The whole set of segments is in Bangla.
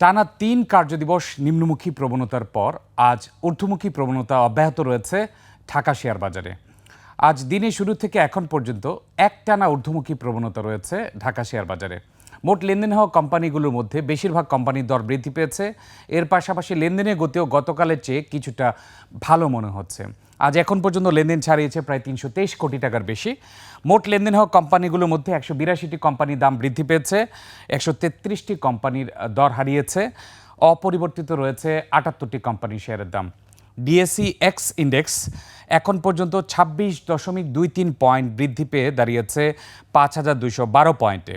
টানা তিন কার্যদিবস নিম্নমুখী প্রবণতার পর আজ ঊর্ধ্বমুখী প্রবণতা অব্যাহত রয়েছে ঢাকা শেয়ার বাজারে। আজ দিনে শুরু থেকে এখন পর্যন্ত এক টানা ঊর্ধ্বমুখী প্রবণতা রয়েছে ঢাকা শেয়ার বাজারে। মোট লেনদেন হওয়া কোম্পানিগুলোর মধ্যে বেশিরভাগ কোম্পানির দর বৃদ্ধি পেয়েছে। এর পাশাপাশি লেনদেনের গতিও গতকালের চেয়ে কিছুটা ভালো মনে হচ্ছে। আজ এখন পর্যন্ত লেনদেন ছাড়িয়েছে প্রায় তিনশো তেইশ কোটি টাকার বেশি। মোট লেনদেন হওয়া কোম্পানিগুলোর মধ্যে একশো বিরাশিটি কোম্পানির দাম বৃদ্ধি পেয়েছে, একশো তেত্রিশটি কোম্পানির দর হারিয়েছে, অপরিবর্তিত রয়েছে আটাত্তরটি কোম্পানির শেয়ারের দাম। ডিএসসি এক্স ইন্ডেক্স এখন পর্যন্ত ছাব্বিশ দশমিক দুই তিন পয়েন্ট বৃদ্ধি পেয়ে দাঁড়িয়েছে পাঁচ হাজার দুইশো বারো পয়েন্টে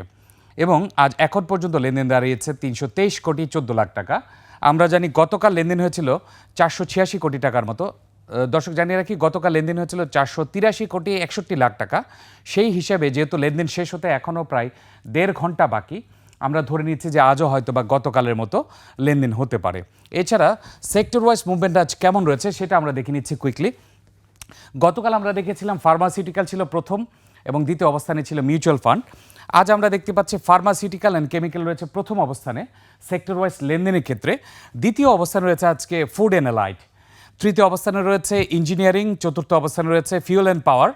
এবং আজ এখন পর্যন্ত লেনদেন দাঁড়িয়েছে তিনশো তেইশ কোটি চোদ্দ লাখ টাকা। আমরা জানি গতকাল লেনদেন হয়েছিল চারশো ছিয়াশি কোটি টাকার মতো দর্শক, জানিয়ে রাখি, গতকাল লেনদেন হয়েছিল চারশো তিরাশি কোটি একষট্টি লাখ টাকা। সেই হিসাবে যেহেতু লেনদেন শেষ হতে এখনও প্রায় দেড় ঘণ্টা বাকি, আমরা ধরে নিচ্ছি যে আজও হয়তো বা গতকালের মতো লেনদেন হতে পারে। এছাড়া সেক্টর ওয়াইজ মুভমেন্ট আজ কেমন রয়েছে সেটা আমরা দেখে নিচ্ছি কুইকলি। গতকাল আমরা দেখেছিলাম ফার্মাসিউটিক্যাল ছিল প্রথম এবং দ্বিতীয় অবস্থানে ছিল মিউচুয়াল ফান্ড। আজ আমরা দেখতে পাচ্ছি ফার্মাসিউটিক্যাল অ্যান্ড কেমিক্যাল রয়েছে প্রথম অবস্থানে সেক্টর ওয়াইজ লেনদেনের ক্ষেত্রে। দ্বিতীয় অবস্থানে রয়েছে আজকে ফুড অ্যান্ড অ্যালাইট তৃতীয় অবস্থানে রয়েছে ইঞ্জিনিয়ারিং, চতুর্থ অবস্থানে রয়েছে ফিউল অ্যান্ড পাওয়ার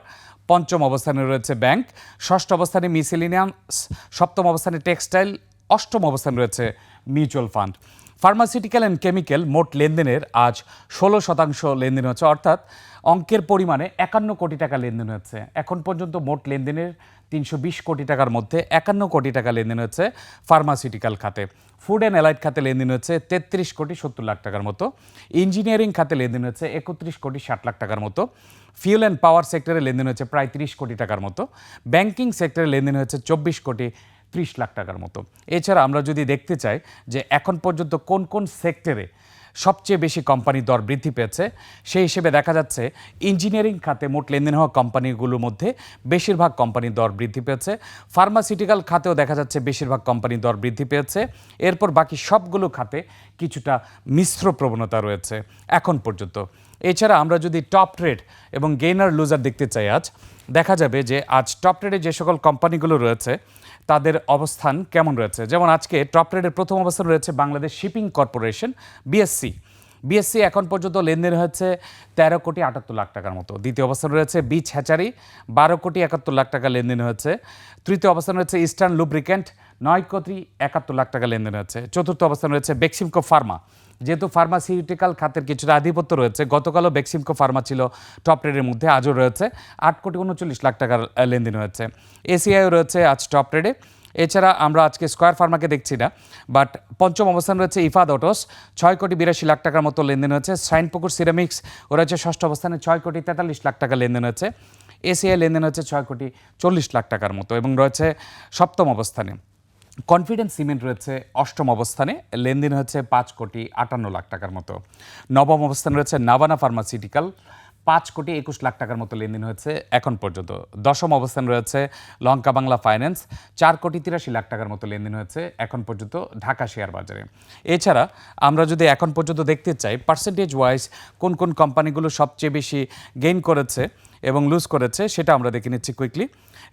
পঞ্চম অবস্থানে রয়েছে ব্যাংক ষষ্ঠ অবস্থানে মিসেলিনিয়াম সপ্তম অবস্থানে টেক্সটাইল অষ্টম অবস্থানে রয়েছে mutual fund pharmaceutical and chemical মোট লেনদেনের আজ ষোলো শতাংশ লেনদেন হচ্ছে, অর্থাৎ অঙ্কের পরিমাণে একান্ন কোটি টাকা লেনদেন হচ্ছে। এখন পর্যন্ত মোট লেনদেনের তিনশো বিশ কোটি টাকার মধ্যে একান্ন কোটি টাকা লেনদেন হচ্ছে ফার্মাসিউটিক্যাল খাতে। ফুড অ্যান্ড অ্যালাইট খাতে লেনদেন হচ্ছে তেত্রিশ কোটি সত্তর লাখ টাকার মতো। ইঞ্জিনিয়ারিং খাতে লেনদেন হচ্ছে একত্রিশ কোটি ষাট লাখ টাকার মতো। ফিউল অ্যান্ড পাওয়ার সেক্টরে লেনদেন হচ্ছে প্রায় তিরিশ কোটি টাকার মতো। ব্যাংকিং সেক্টরে লেনদেন হচ্ছে চব্বিশ কোটি ত্রিশ লাখ টাকার মতো। এছাড়া আমরা যদি দেখতে চাই যে এখন পর্যন্ত কোন কোন সেক্টরে সবচেয়ে বেশি কোম্পানি দর বৃদ্ধি পেয়েছে। সেই হিসেবে দেখা যাচ্ছে ইঞ্জিনিয়ারিং খাতে মোট লেনদেন হওয়া কোম্পানিগুলোর মধ্যে বেশিরভাগ কোম্পানির দর বৃদ্ধি পেয়েছে। ফার্মাসিউটিক্যাল খাতেও দেখা যাচ্ছে বেশিরভাগ কোম্পানির দর বৃদ্ধি পেয়েছে। এরপর বাকি সবগুলো খাতে কিছুটা মিশ্র প্রবণতা রয়েছে এখন পর্যন্ত। এছাড়া আমরা যদি টপ ট্রেড এবং গেইনার লুজার দেখতে চাই আজ, দেখা যাবে যে আজ টপ ট্রেডে যে সকল কোম্পানিগুলো রয়েছে তাদের অবস্থান কেমন রয়েছে? যেমন আজকে টপ ট্রেডের প্রথম অবস্থান রয়েছে Bangladesh shipping corporation BSC BSC এখন পর্যন্ত লেনদেন হয়েছে তেরো কোটি আটাত্তর লাখ টাকার মতো। দ্বিতীয় অবস্থান রয়েছে বিচ হ্যাচারি বারো কোটি একাত্তর লাখ টাকা লেনদেন হয়েছে। তৃতীয় অবস্থান রয়েছে ইস্টার্ন লুব্রিক্যান্ট নয় কোটি একাত্তর লাখ টাকা লেনদেন হয়েছে। চতুর্থ অবস্থান রয়েছে বেক্সিমকো ফার্মা যেহেতু ফার্মাসিউটিক্যাল খাতের কিছুটা আধিপত্য রয়েছে, গতকালও বেক্সিমকো ফার্মা ছিল টপ ট্রেডের মধ্যে, আজও রয়েছে। আট কোটি উনচল্লিশ লাখ টাকার লেনদেন হয়েছে। এসিআইও রয়েছে আজ টপ ট্রেডে এছাড়া আমরা আজকে স্কোয়ার ফার্মাকে দেখছি না বাট পঞ্চম অবস্থান রয়েছে ইফাদ অটোস ছয় কোটি বিরাশি লাখ টাকার মতো লেনদেন হয়েছে। সাইনপুকুর সিরামিক্স ও রয়েছে ষষ্ঠ অবস্থানে ছয় কোটি তেতাল্লিশ লাখ টাকা লেনদেন হয়েছে। এসিআই লেনদেন হচ্ছে ছয় কোটি চল্লিশ লাখ টাকার মতো এবং রয়েছে সপ্তম অবস্থানে। কনফিডেন্স সিমেন্ট রয়েছে অষ্টম অবস্থানে, লেনদেন হচ্ছে পাঁচ কোটি আটান্ন লাখ টাকার মতো। নবম অবস্থানে রয়েছে নাভানা ফার্মাসিউটিক্যাল পাঁচ কোটি একুশ লাখ টাকার মতো লেনদেন হয়েছে এখন পর্যন্ত। দশম অবস্থান রয়েছে লঙ্কা বাংলা ফাইন্যান্স। চার কোটি তিরাশি লাখ টাকার মতো লেনদেন হয়েছে এখন পর্যন্ত ঢাকা শেয়ার বাজারে। এছাড়া আমরা যদি এখন পর্যন্ত দেখতে চাই পার্সেন্টেজ ওয়াইজ কোন কোন কোম্পানিগুলো সবচেয়ে বেশি গেইন করেছে এবং লুজ করেছে সেটা আমরা দেখে নিচ্ছি কুইকলি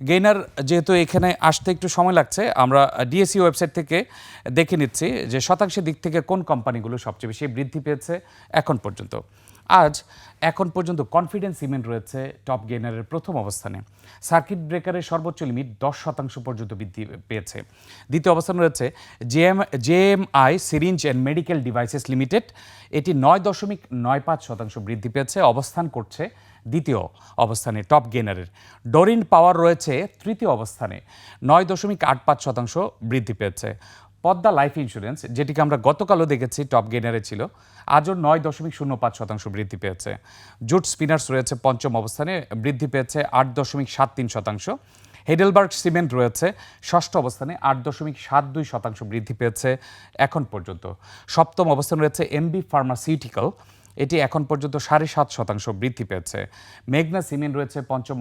গেইনার যেহেতু এখানে আসতে একটু সময় লাগছে, আমরা ডিএসসি ওয়েবসাইট থেকে দেখে নিচ্ছি যে শতাংশের দিক থেকে কোন কোম্পানিগুলো সবচেয়ে বেশি বৃদ্ধি পেয়েছে এখন পর্যন্ত। আজ এখন পর্যন্ত কনফিডেন্স সিমেন্ট রয়েছে টপ গেইনারের প্রথম অবস্থানে। সার্কিট ব্রেকারের সর্বোচ্চ লিমিট দশ শতাংশ পর্যন্ত বৃদ্ধি পেয়েছে। দ্বিতীয় অবস্থান রয়েছে JM JMI syringe and medical devices limited এটি নয় দশমিক নয় পাঁচ শতাংশ বৃদ্ধি পেয়েছে। অবস্থান করছে দ্বিতীয় অবস্থানে টপ গেনারের ডোরিন পাওয়ার রয়েছে তৃতীয় অবস্থানে। নয় দশমিক আট পাঁচ শতাংশ বৃদ্ধি পেয়েছে। পদ্মা লাইফ ইন্স্যুরেন্স, যেটিকে আমরা গতকালও দেখেছি টপ গেনারে ছিল। আজও নয় দশমিক শূন্য পাঁচ শতাংশ বৃদ্ধি পেয়েছে। জুট স্পিনার্স রয়েছে পঞ্চম অবস্থানে, বৃদ্ধি পেয়েছে আট দশমিক সাত তিন শতাংশ। হেডেলবার্গ সিমেন্ট রয়েছে, ষষ্ঠ অবস্থানে আট দশমিক সাত দুই শতাংশ বৃদ্ধি পেয়েছে এখন পর্যন্ত। সপ্তম অবস্থানে রয়েছে এমবি ফার্মাসিউটিক্যাল, এটি এখন পর্যন্ত সাড়ে সাত শতাংশ বৃদ্ধি পেয়েছে। মেঘনা সিমেন্ট রয়েছে পঞ্চম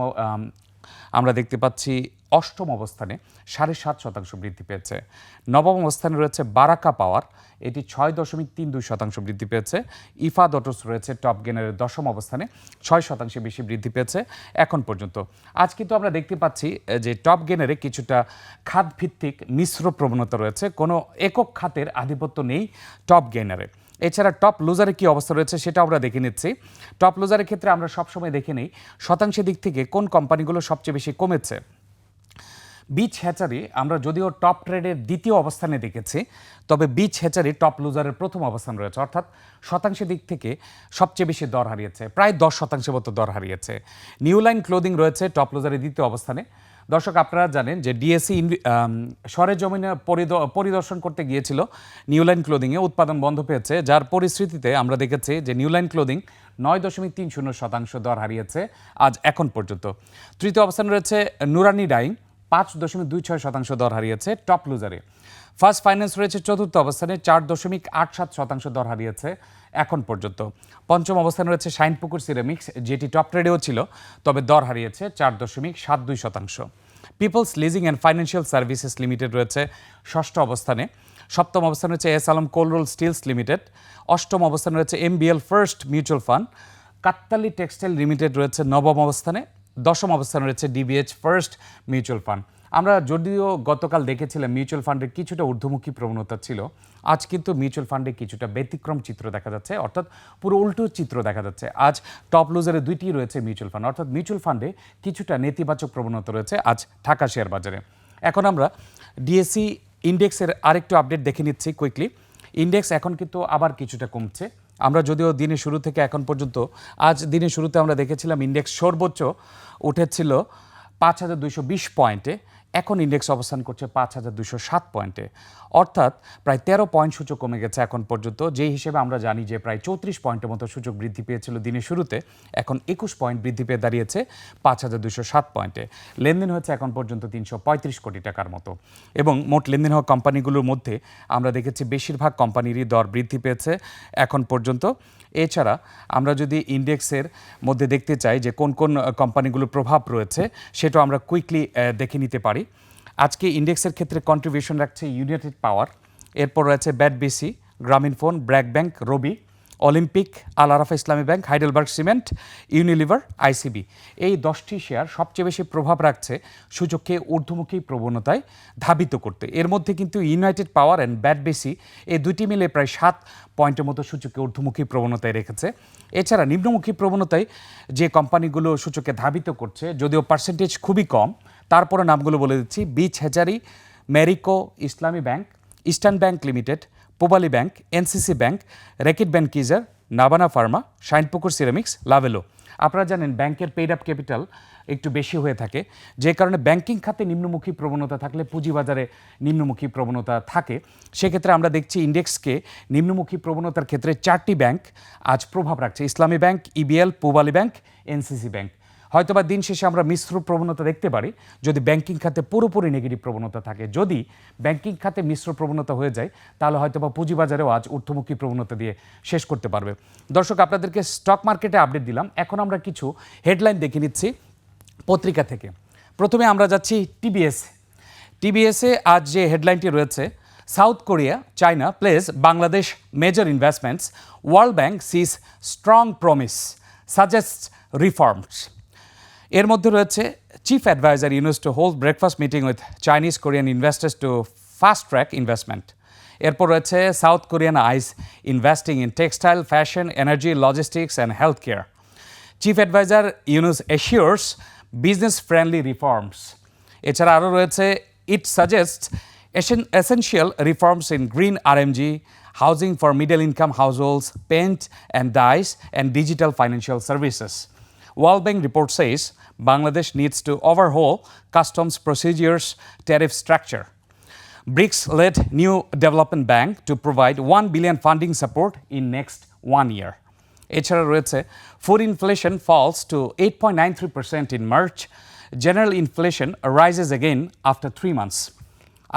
আমরা দেখতে পাচ্ছি অষ্টম অবস্থানে সাড়ে সাত শতাংশ বৃদ্ধি পেয়েছে। নবম অবস্থানে রয়েছে বারাকা পাওয়ার, এটি ছয় দশমিক তিন দুই শতাংশ বৃদ্ধি পেয়েছে। ইফা দটোস রয়েছে টপ গেনারের দশম অবস্থানে ছয় শতাংশে বেশি বৃদ্ধি পেয়েছে এখন পর্যন্ত। আজ কিন্তু আমরা দেখতে পাচ্ছি যে টপ গেনারে কিছুটা খাত ভিত্তিক মিশ্র প্রবণতা রয়েছে। কোনো একক খাতের আধিপত্য নেই টপ গেনারে। এছাড়া টপ লুজারে কি অবস্থা রয়েছে সেটা আমরা দেখে নিচ্ছি। টপ লুজারের ক্ষেত্রে আমরা সবসময় দেখে নিই শতাংশের দিক থেকে কোন কোম্পানিগুলো সবচেয়ে বেশি কমেছে। বিচ হ্যাচারি আমরা যদিও টপ ট্রেডের দ্বিতীয় অবস্থানে দেখেছি, তবে বিচ হ্যাচারি টপ লুজারের প্রথম অবস্থান রয়েছে। অর্থাৎ শতাংশের দিক থেকে সবচেয়ে বেশি দর হারিয়েছে, প্রায় দশ শতাংশের মতো দর হারিয়েছে। নিউ লাইন ক্লোদিং রয়েছে টপ লুজারের দ্বিতীয় অবস্থানে। দর্শক, আপনারা জানেন যে ডিএসসি সরে জমিনে পরিদ- পরিদর্শন করতে গিয়েছিল নিউ লাইন ক্লোদিংয়ে, উৎপাদন বন্ধ পেয়েছে, যার পরিস্থিতিতে আমরা দেখেছি যে নিউ লাইন ক্লোদিং নয় দশমিক তিন শূন্য শতাংশ দর হারিয়েছে আজ এখন পর্যন্ত। তৃতীয় অবস্থানে রয়েছে নুরানি ডাইং পাঁচ দশমিক দুই ছয় শতাংশ দর হারিয়েছে টপ লুজারে। ফার্স্ট ফাইন্যান্স রয়েছে চতুর্থ অবস্থানে, চার দশমিক আট সাত শতাংশ দর হারিয়েছে এখন পর্যন্ত। পঞ্চম অবস্থানে রয়েছে শাইনপুকুর সিরামিক্স, যেটি টপ ট্রেডেও ছিল, তবে দর হারিয়েছে চার দশমিক সাত দুই শতাংশ। Peoples leasing and financial services limited রয়েছে ষষ্ঠ অবস্থানে। সপ্তম অবস্থানে রয়েছে এস আলম কোলরোল স্টিলস লিমিটেড। অষ্টম অবস্থানে রয়েছে MBL first mutual fund. Kattali textile limited রয়েছে নবম অবস্থানে। দশম অবস্থানে রয়েছে ডিবিএইচ ফার্স্ট মিউচুয়াল ফান্ড আমরা যদিও গতকাল দেখেছিলাম মিউচুয়াল ফান্ডের কিছুটা ঊর্ধ্বমুখী প্রবণতা ছিল, আজ কিন্তু মিউচুয়াল ফান্ডে কিছুটা ব্যতিক্রম চিত্র দেখা যাচ্ছে, অর্থাৎ পুরো উল্টো চিত্র দেখা যাচ্ছে। আজ টপ লুজারে দুইটি রয়েছে মিউচুয়াল ফান্ড অর্থাৎ মিউচুয়াল ফান্ডে কিছুটা নেতিবাচক প্রবণতা রয়েছে আজ ঢাকা শেয়ার বাজারে। এখন আমরা ডিএসসি ইন্ডেক্সের আরেকটু আপডেট দেখে নিচ্ছি কুইকলি ইন্ডেক্স এখন কিন্তু আবার কিছুটা কমছে। আমরা যদিও দিনের শুরু থেকে এখন পর্যন্ত, আজ দিনের শুরুতে আমরা দেখেছিলাম ইন্ডেক্স সর্বোচ্চ উঠেছিল পাঁচ হাজার দুইশো বিশ পয়েন্টে এখন ইন্ডেক্স অবস্থান করছে পাঁচ হাজার দুশো সাত পয়েন্টে। অর্থাৎ প্রায় তেরো পয়েন্ট সূচক কমে গেছে এখন পর্যন্ত। যেই হিসেবে আমরা জানি যে প্রায় চৌত্রিশ পয়েন্টের মতো সূচক বৃদ্ধি পেয়েছিল দিনের শুরুতে, এখন একুশ পয়েন্ট বৃদ্ধি পেয়ে দাঁড়িয়েছে পাঁচ হাজার দুশো সাত পয়েন্টে। লেনদেন হয়েছে এখন পর্যন্ত তিনশো পঁয়ত্রিশ কোটি টাকার মতো। এবং মোট লেনদেন হওয়া কোম্পানিগুলোর মধ্যে আমরা দেখেছি বেশিরভাগ কোম্পানিরই দর বৃদ্ধি পেয়েছে। এখন পর্যন্ত এছাড়া আমরা যদি ইন্ডেক্সের মধ্যে দেখতে চাই যে কোন কোন কোম্পানিগুলোর প্রভাব রয়েছে, সেটা আমরা কুইকলি দেখে নিতে পারি। আজকে ইন্ডেক্সের ক্ষেত্রে কন্ট্রিবিউশন রাখছে ইউনাইটেড পাওয়ার এরপর রয়েছে BAT BC Grameen phone BRAC bank Robi olympic, Al Arafah Islami bank, Heidelberg cement, Unilever, ICB. এই দশটি শেয়ার সবচেয়ে বেশি প্রভাব রাখছে সূচককে ঊর্ধ্বমুখী প্রবণতায় ধাবিত করতে। এর মধ্যে কিন্তু ইউনাইটেড পাওয়ার অ্যান্ড ব্যাট বেসি এই দুটি মিলে প্রায় সাত পয়েন্টের মতো সূচককে ঊর্ধ্বমুখী প্রবণতায় রেখেছে। এছাড়া নিম্নমুখী প্রবণতায় যে কোম্পানিগুলো সূচকে ধাবিত করছে, যদিও পার্সেন্টেজ খুবই কম তারপরে নামগুলো বলে দিচ্ছি beach hatchery Marico Islami bank, eastern bank limited Pubali bank, NCC bank racket bank কিজার নাবানা ফার্মা শাইনপুকুর সিরামিক্স, লাভেলো। আপনারা জানেন ব্যাংকের পেড আপ ক্যাপিটাল একটু বেশি হয়ে থাকে। যে কারণে ব্যাংকিং খাতে নিম্নমুখী প্রবণতা থাকলে পুঁজিবাজারে নিম্নমুখী প্রবণতা থাকে। সেক্ষেত্রে আমরা দেখছি ইন্ডেক্সকে নিম্নমুখী প্রবণতার ক্ষেত্রে চারটি ব্যাংক আজ প্রভাব রাখছে। Islami bank, EBL, Pubali bank, NCC bank. হয়তোবা দিন শেষে আমরা মিশ্র প্রবণতা দেখতে পারি, যদি ব্যাংকিং খাতে পুরোপুরি নেগেটিভ প্রবণতা থাকে। যদি ব্যাংকিং খাতে মিশ্র প্রবণতা হয়ে যায়, তাহলে হয়তোবা পুঁজিবাজারেও আজ ঊর্ধ্বমুখী প্রবণতা দিয়ে শেষ করতে পারবে। দর্শক, আপনাদেরকে স্টক মার্কেটে আপডেট দিলাম। এখন আমরা কিছু হেডলাইন দেখে নিচ্ছি পত্রিকা থেকে। প্রথমে আমরা যাচ্ছি টিবিএস টিবিএসে আজ যে হেডলাইনটি রয়েছে South Korea China place Bangladesh major investments World Bank sees strong promise suggest reforms এর মধ্যে রয়েছে chief adviser Yunus to hold breakfast meeting with Chinese Korean investors to fast track investment এরপর রয়েছে South Korean eyes investing in textile fashion energy logistics and health care chief adviser Yunus assures business friendly reforms এছাড়া আরও রয়েছে it suggest essential reforms in green RMG housing for middle income households paint and dyes and digital financial services World Bank report says Bangladesh needs to overhaul customs procedures, tariff structure. BRICS led new development bank to provide 1 billion funding support in next one year. এছাড়া রয়েছে food inflation falls to eight point nine three percent in March general inflation rises again after three months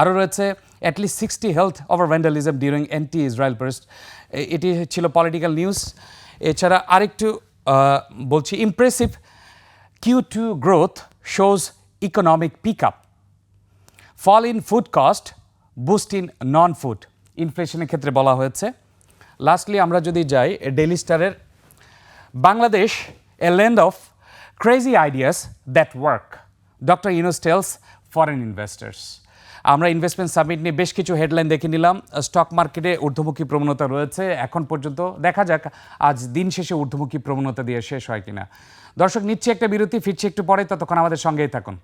আরও রয়েছে at least sixty held over vandalism during anti Israel protest এটি ছিল পলিটিক্যাল নিউজ এছাড়া আরেকটু বলছি impressive Q two growth economic fall in food cost boost in non food ইনফ্লেশনের ক্ষেত্রে বলা হয়েছে। লাস্টলি আমরা যদি যাই ডেলি স্টারের Bangladesh, a land of crazy ideas that work doctor Yunus foreign investors আমরা ইনভেস্টমেন্ট সামিট নিয়ে বেশ কিছু হেডলাইন দেখে নিলাম। স্টক মার্কেটে ঊর্ধ্বমুখী প্রবণতা রয়েছে। এখন পর্যন্ত দেখা যাক আজ দিন শেষে ঊর্ধ্বমুখী প্রবণতা দিয়ে শেষ হয় কিনা। দর্শক, নিচ্ছে একটা বিরতি, ফিরছে একটু পরে। ততক্ষণ আমাদের সঙ্গেই থাকুন।